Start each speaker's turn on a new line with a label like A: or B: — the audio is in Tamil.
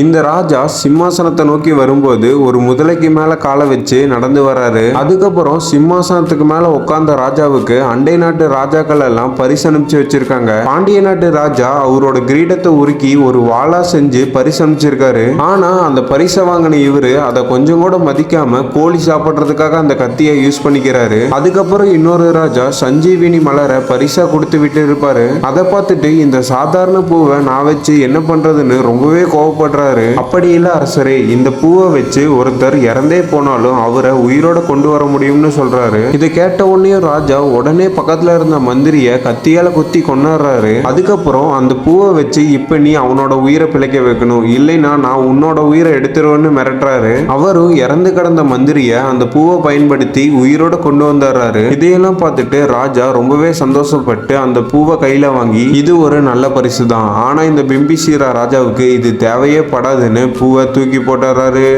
A: இந்த ராஜா சிம்மாசனத்தை நோக்கி வரும்போது ஒரு முதலைக்கு மேல காலை வச்சு நடந்து வராரு. அதுக்கப்புறம் சிம்மாசனத்துக்கு மேல உட்கார்ந்த ராஜாவுக்கு அண்டை நாட்டு ராஜாக்கள் எல்லாம் பரிசு அனுப்பிச்சு வச்சிருக்காங்க. பாண்டிய நாட்டு ராஜா அவரோட கிரீடத்தை உருக்கி ஒரு வாளா செஞ்சு பரிசு அனுப்பிச்சிருக்காரு. ஆனா அந்த பரிசை வாங்கின இவரு அதை கொஞ்சம் கூட மதிக்காம கோழி சாப்பிடுறதுக்காக அந்த கத்தியை யூஸ் பண்ணிக்கிறாரு. அதுக்கப்புறம் இன்னொரு ராஜா சஞ்சீவினி மலரை பரிசா கொடுத்து விட்டு இருப்பாரு அதை பார்த்துட்டு இந்த சாதாரண பூவை நான் வச்சு என்ன பண்றதுன்னு ரொம்பவே கோவப்படுறாரு. அப்படி இல்ல அரசரே இந்த பூவை வச்சு ஒருத்தர் இறந்தே போனாலும் அவரை உயிரோட கொண்டு வர முடியும்னு சொல்றாரு. இதை கேட்ட உடனே ராஜா உடனே பக்கத்துல இருந்த மந்திரிய கத்தியால குத்தி கொண்டாடுறாரு அதுக்கப்புறம் அந்த பூவை வச்சு இப்ப நீ அவனோட உயிரை பிழைக்க வைக்கணும். இல்லைன்னா நான் உன்னோட உயிரை எடுத்துருவேன்னு மிரட்டுறாரு. அவரும் இறந்து கிடந்த மந்திரிய அந்த பூவை பயன்படுத்தி உயிரோட கொண்டு வந்துடுறாரு இதையெல்லாம் பார்த்துட்டு ராஜா ரொம்பவே சந்தோஷப்பட்டு அந்த பூவை கையில வாங்கி இது ஒரு நல்ல பரிசு தான் ஆனா இந்த பிம்பிசீரா ராஜாவுக்கு இது தேவையே படாதுன்னு பூவை தூக்கி போட்டுறாரு.